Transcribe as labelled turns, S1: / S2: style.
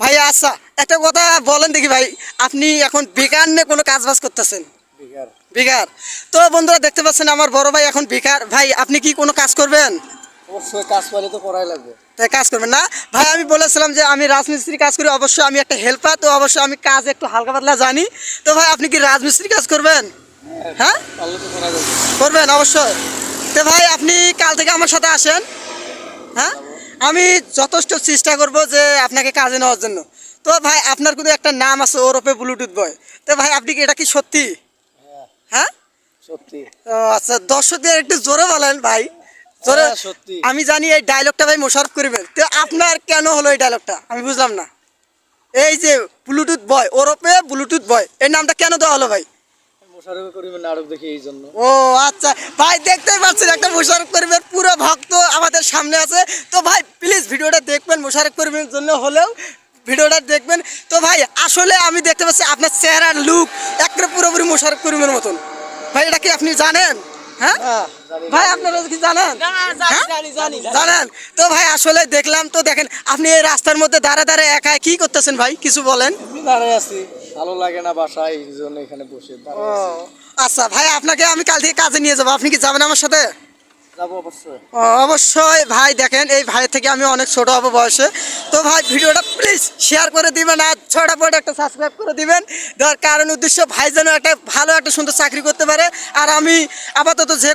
S1: ভাই আচ্ছা একটা কথা বলেন দেখি ভাই আপনি এখন বেকার নিয়ে কোনো কাজ বাজ করতেছেন?
S2: বেকার।
S1: তো বন্ধুরা দেখতে পাচ্ছেন আমার বড় ভাই এখন বেকার। ভাই আপনি কি কোনো কাজ করবেন?
S2: অবশ্যই কাজ পাইলে তো করাই লাগবে।
S1: তাই কাজ করবেন না? ভাই আমি বলেছিলাম যে আমি রাজমিস্ত্রি কাজ করি অবশ্যই আমি একটা হেল্পার তো অবশ্যই আমি কাজ একটু হালকা পাতলা জানি। তো ভাই আপনি কি রাজমিস্ত্রি কাজ করবেন? হ্যাঁ
S2: যাবে
S1: করবেন অবশ্যই। তো ভাই আপনি কাল থেকে আমার সাথে আসেন। হ্যাঁ? আমি যথেষ্ট চেষ্টা করব যে আপনাকে কাজে নেওয়ার জন্য। তো ভাই আপনার কিন্তু একটা নাম আছে ওরপে ব্লুটুথ বয়। তো ভাই আপনি কি এটা কি সত্যি?
S2: হ্যাঁ।
S1: হ্যাঁ?
S2: সত্যি।
S1: আচ্ছা দর্শকদের একটু জোরে বলেন ভাই। জোরে
S2: হ্যাঁ, সত্যি।
S1: আমি জানি এই ডায়লগটা ভাই মোশারফ করবেন। তো আপনার কেন হলো এই ডায়লগটা আমি বুঝলাম না। এই যে ব্লুটুথ বয় ওরপে ব্লুটুথ বয় এই নামটা কেন দেওয়া হলো ভাই?
S2: মোশারফ করিমের নাটক দেখি এই জন্য।
S1: ও আচ্ছা। ভাই দেখতেই পাচ্ছেন একটা মোশারফ করিমের পুরো ভক্ত মোশারফ করিমের জন্য হলেও ভিডিওটা দেখবেন। তো ভাই আসলে আমি দেখতে পাচ্ছি আপনার চেহারার লুক একটা পুরোপুরি মোশারফ করিমের মতন। ভাই এটা কি আপনি জানেন? হ্যাঁ? ভাই আপনারা কি জানেন? হ্যাঁ? জানেন? তো ভাই আসলে দেখলাম তো দেখেন আপনি এই রাস্তার মধ্যে দাঁড়া দাঁড়া একা কি করতেছেন ভাই? কিছু বলেন।
S2: দাঁড়ায় আছি। ভালো লাগে না বাসায় এই জন্য এখানে বসে
S1: আচ্ছা ভাই আপনাকে আমি কাল থেকে কাজে নিয়ে যাব। আপনি কি যাবেন আমার সাথে?
S2: অবশ্যই।
S1: ভাই, দেখেন, এই ভাই থেকে আমি অনেক ছোট হব বয়সে। তো ভাই, ভিডিওটা প্লিজ শেয়ার করে দিবেন আর ছটা বড় একটা সাবস্ক্রাইব করে দিবেন। কারণ, উদ্দেশ্য, ভাই যেন একটা ভালো, একটা সুন্দর চাকরি করতে পারে। আর আমি আপাতত যে